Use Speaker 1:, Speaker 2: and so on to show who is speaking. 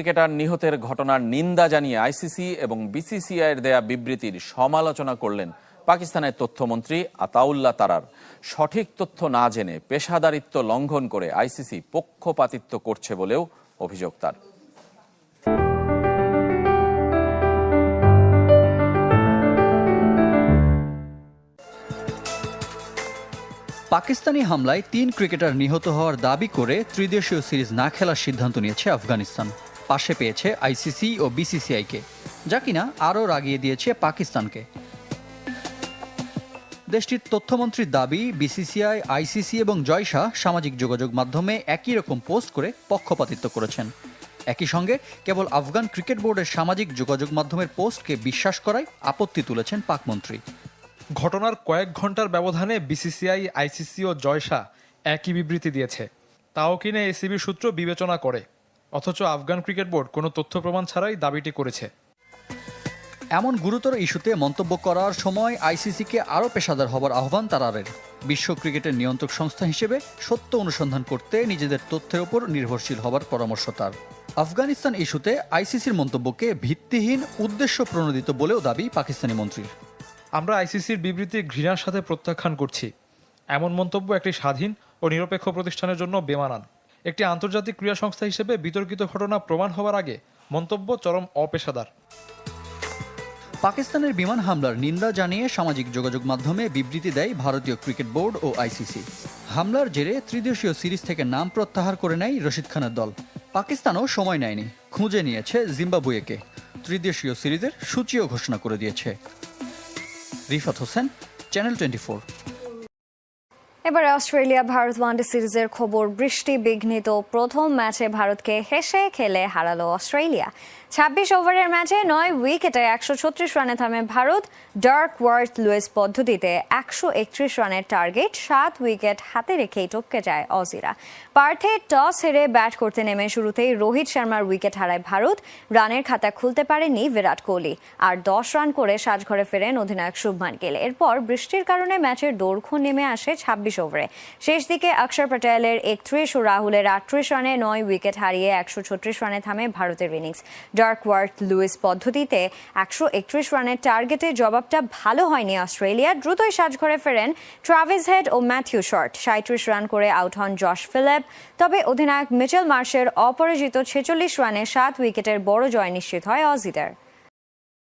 Speaker 1: Cricketer নিহতের ঘটনার নিন্দা জানিয়ে আইসিসি এবং বিসিসিআই এর দেয়া বিবৃতির সমালোচনা করলেন পাকিস্তানের তথ্যমন্ত্রী আতাউল্লাহ তারার। সঠিক তথ্য না জেনে পেশাদারিত্ব লঙ্ঘন করে আইসিসি পক্ষপাতিত্ব করছে বলেও অভিযোগ তার।
Speaker 2: পাকিস্তানি হামলায় তিন ক্রিকেটার নিহত হওয়ার দাবি করে ত্রিদেশীয় সিরিজ না খেলার সিদ্ধান্ত নিয়েছে আফগানিস্তান। পাশে পেয়েছে আইসিসি ও বিসিসিআইকে, যা কিনা আরও রাগিয়ে দিয়েছে পাকিস্তানকে। দেশটির তথ্যমন্ত্রীর দাবি, বিসিসিআই, আইসিসি এবং জয়শাহ সামাজিক যোগাযোগ মাধ্যমে একই রকম পোস্ট করে পক্ষপাতিত্ব করেছেন। একই সঙ্গে কেবল আফগান ক্রিকেট বোর্ডের সামাজিক যোগাযোগ মাধ্যমের পোস্টকে বিশ্বাস করায় আপত্তি তুলেছেন পাকমন্ত্রী।
Speaker 3: ঘটনার কয়েক ঘণ্টার ব্যবধানে বিসিসিআই, আইসিসি ও জয়শা একই বিবৃতি দিয়েছে। তাও কিনা এসিবি সূত্র বিবেচনা করে। অথচ আফগান ক্রিকেট বোর্ড কোনো তথ্য প্রমাণ ছাড়াই দাবিটি করেছে।
Speaker 2: এমন গুরুতর ইস্যুতে মন্তব্য করার সময় আইসিসিকে আরও পেশাদার হবার আহ্বান তারারের। বিশ্ব ক্রিকেটের নিয়ন্ত্রক সংস্থা হিসেবে সত্য অনুসন্ধান করতে নিজেদের তথ্যের ওপর নির্ভরশীল হবার পরামর্শ তার। আফগানিস্তান ইস্যুতে আইসিসির মন্তব্যকে ভিত্তিহীন উদ্দেশ্য প্রণোদিত বলেও দাবি পাকিস্তানি মন্ত্রীর।
Speaker 3: আমরা আইসিসির বিবৃতি ঘৃণার সাথে প্রত্যাখ্যান করছি। এমন মন্তব্য একটি স্বাধীন ও নিরপেক্ষ প্রতিষ্ঠানের জন্য বেমানান। একটি আন্তর্জাতিক ক্রীড়া সংস্থা হিসেবে বিতর্কিত ঘটনা প্রমাণ হওয়ার আগে মন্তব্য চরম অপেশাদার।
Speaker 2: পাকিস্তানের বিমান হামলার নিন্দা জানিয়ে সামাজিক যোগাযোগ মাধ্যমে বিবৃতি দেয় ভারতীয় ক্রিকেট বোর্ড ও আইসিসি। হামলার জেরে ত্রিদেশীয় সিরিজ থেকে নাম প্রত্যাহার করে নেয় রশিদ খানের দল। পাকিস্তানও সময় নেয়নি, খুঁজে নিয়েছে জিম্বাবুয়েকে। ত্রিদেশীয় সিরিজের সূচিও ঘোষণা করে দিয়েছে। রিফাত হোসেন চ্যানেল টোয়েন্টি
Speaker 4: এবার অস্ট্রেলিয়া, ভারত ওয়ানডে সিরিজের খবর, বৃষ্টি বিঘ্নিত প্রথম ম্যাচে ভারতকে হেসে খেলে হারালো অস্ট্রেলিয়া। ছাব্বিশ ওভারের ম্যাচে নয় উইকেটে একশো ছত্রিশ রানে থামে ভারত। ডার্ক ওয়ার্থ লুইস পদ্ধতিতে একশো একত্রিশ রানের টার্গেট, সাত উইকেট হাতে রেখেই টপকে যায় অজিরা। পার্থে টস হেরে ব্যাট করতে নেমে শুরুতেই রোহিত শর্মার উইকেট হারায় ভারত। রানের খাতা খুলতে পারেনি বিরাট কোহলি। আর দশ রান করে সাজঘরে ফেরেন অধিনায়ক শুভমান গিল। এরপর বৃষ্টির কারণে ম্যাচের দৈর্ঘ্য নেমে আসে ছাব্বিশ ওভারে। শেষ দিকে অক্ষর প্যাটেলের একত্রিশ ও রাহুলের আটত্রিশ রানে নয় উইকেট হারিয়ে একশো ছত্রিশ রানে থামে ভারতের ইনিংস। ডার্ক ওয়ার্থ লুইস পদ্ধতিতে একশো একত্রিশ রানের টার্গেটে জবাবটা ভালো হয়নি অস্ট্রেলিয়া। দ্রুতই সাজঘরে ফেরেন ট্রাভিস হেড ও ম্যাথিউ শর্ট। সাঁত্রিশ রান করে আউট হন জশ ফিলিপ। তবে অধিনায়ক মিচেল মার্শের অপরাজিত ছেচল্লিশ রানে সাত উইকেটের বড় জয় নিশ্চিত হয় অজিদের।